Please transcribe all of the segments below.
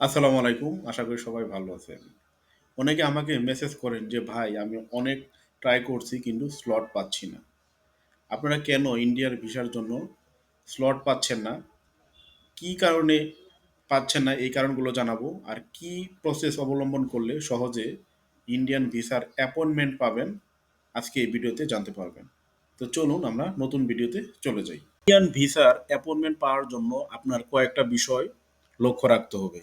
আসসালামু আলাইকুম, আশা করি সবাই ভালো আছেন। অনেকে আমাকে মেসেজ করেন যে, ভাই, আমি অনেক ট্রাই করছি কিন্তু স্লট পাচ্ছি না। আপনারা কেন ইন্ডিয়ার ভিসার জন্য স্লট পাচ্ছেন না? কি কারণে পাচ্ছেন না? এই কারণগুলো জানাব। আর কি প্রসেস অবলম্বন করলে সহজে ইন্ডিয়ান ভিসার অ্যাপয়েন্টমেন্ট পাবেন? আজকে এই ভিডিওতে জানতে পারবেন। তো চলুন আমরা নতুন ভিডিওতে চলে যাই। ইন্ডিয়ান ভিসার অ্যাপয়েন্টমেন্ট পাওয়ার জন্য আপনার কয়েকটা বিষয় লক্ষ্য রাখতে হবে।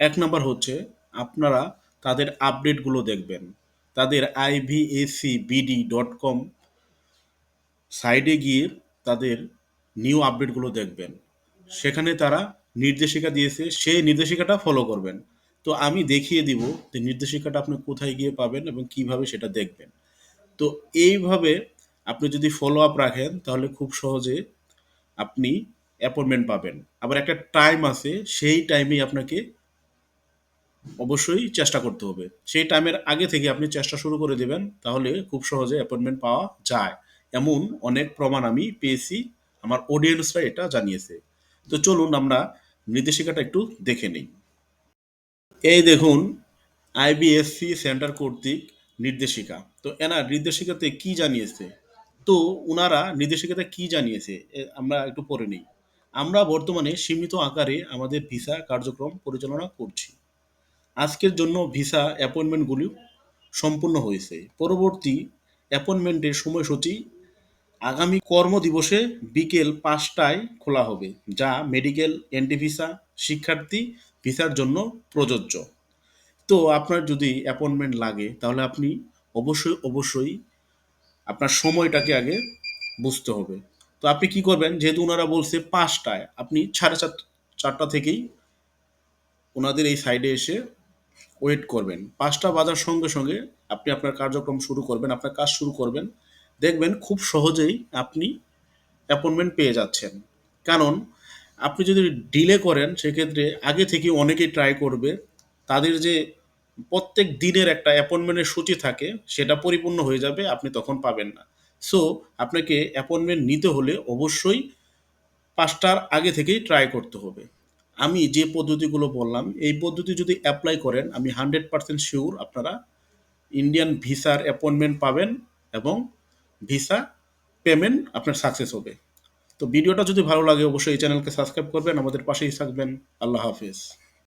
এক নম্বর হচ্ছে আপনারা তাদের আপডেটগুলো দেখবেন। তাদের আইভিএসি বিডি ডট কম সাইডে গিয়ে তাদের নিউ আপডেটগুলো দেখবেন। সেখানে তারা নির্দেশিকা দিয়েছে সেই নির্দেশিকাটা ফলো করবেন। তো আমি দেখিয়ে দিব যে নির্দেশিকাটা আপনি কোথায় গিয়ে পাবেন এবং কীভাবে সেটা দেখবেন। তো এইভাবে আপনি যদি ফলো আপ রাখেন, তাহলে খুব সহজে আপনি অ্যাপয়েন্টমেন্ট পাবেন। আবার একটা টাইম আছে, সেই টাইমেই আপনাকে অবশ্যই চেষ্টা করতে হবে। সেই টাইমের আগে থেকে আপনি চেষ্টা শুরু করে দেবেন, তাহলে খুব সহজে অ্যাপয়েন্টমেন্ট পাওয়া যায়। এমন অনেক প্রমাণ আমি পেয়েছি, আমার অডিয়েন্সরা এটা জানিয়েছে। তো চলুন আমরা নির্দেশিকাটা একটু দেখে নিই। এই দেখুন আইবিএসসি সেন্টার কর্তৃক নির্দেশিকা। তো এনার নির্দেশিকাতে কি জানিয়েছে? তো ওনারা নির্দেশিকাতে কি জানিয়েছে? আমরা একটু পড়ে নিই। আমরা বর্তমানে সীমিত আকারে আমাদের ভিসা কার্যক্রম পরিচালনা করছি। আজকের জন্য ভিসা অ্যাপয়েন্টমেন্টগুলি সম্পূর্ণ হয়েছে। পরবর্তী অ্যাপয়েন্টমেন্টের সময়সূচি আগামী কর্মদিবসে বিকেল পাঁচটায় খোলা হবে, যা মেডিকেল এন্টি ভিসা শিক্ষার্থী ভিসার জন্য প্রযোজ্য। তো আপনার যদি অ্যাপয়েন্টমেন্ট লাগে, তাহলে আপনি অবশ্যই অবশ্যই আপনার সময়টাকে আগে বুঝতে হবে। তো আপনি কি করবেন, যেহেতু ওনারা বলছে পাঁচটায়, আপনি সাড়ে চার, চারটা থেকেই ওনাদের এই সাইডে এসে ওয়েট করবেন। পাঁচটা বাজার সঙ্গে সঙ্গে আপনি আপনার কার্যক্রম শুরু করবেন, আপনার কাজ শুরু করবেন। দেখবেন খুব সহজেই আপনি অ্যাপয়েন্টমেন্ট পেয়ে যাচ্ছেন। কারণ আপনি যদি ডিলে করেন, সেক্ষেত্রে আগে থেকে অনেকেই ট্রাই করবে। তাদের যে প্রত্যেক দিনের একটা অ্যাপয়েন্টমেন্টের সূচি থাকে, সেটা পরিপূর্ণ হয়ে যাবে, আপনি তখন পাবেন না। সো আপনাকে অ্যাপয়েন্টমেন্ট নিতে হলে অবশ্যই পাঁচটার আগে থেকেই ট্রাই করতে হবে। আমি যে পদ্ধতিগুলো বললাম, এই পদ্ধতি যদি অ্যাপ্লাই করেন, আমি হান্ড্রেড পার্সেন্ট শিওর আপনারা ইন্ডিয়ান ভিসার অ্যাপয়েন্টমেন্ট পাবেন এবং ভিসা পেমেন্ট আপনার সাকসেস হবে। তো ভিডিওটা যদি ভালো লাগে, অবশ্যই এই চ্যানেলকে সাবস্ক্রাইব করবেন, আমাদের পাশেই থাকবেন। আল্লাহ হাফিজ।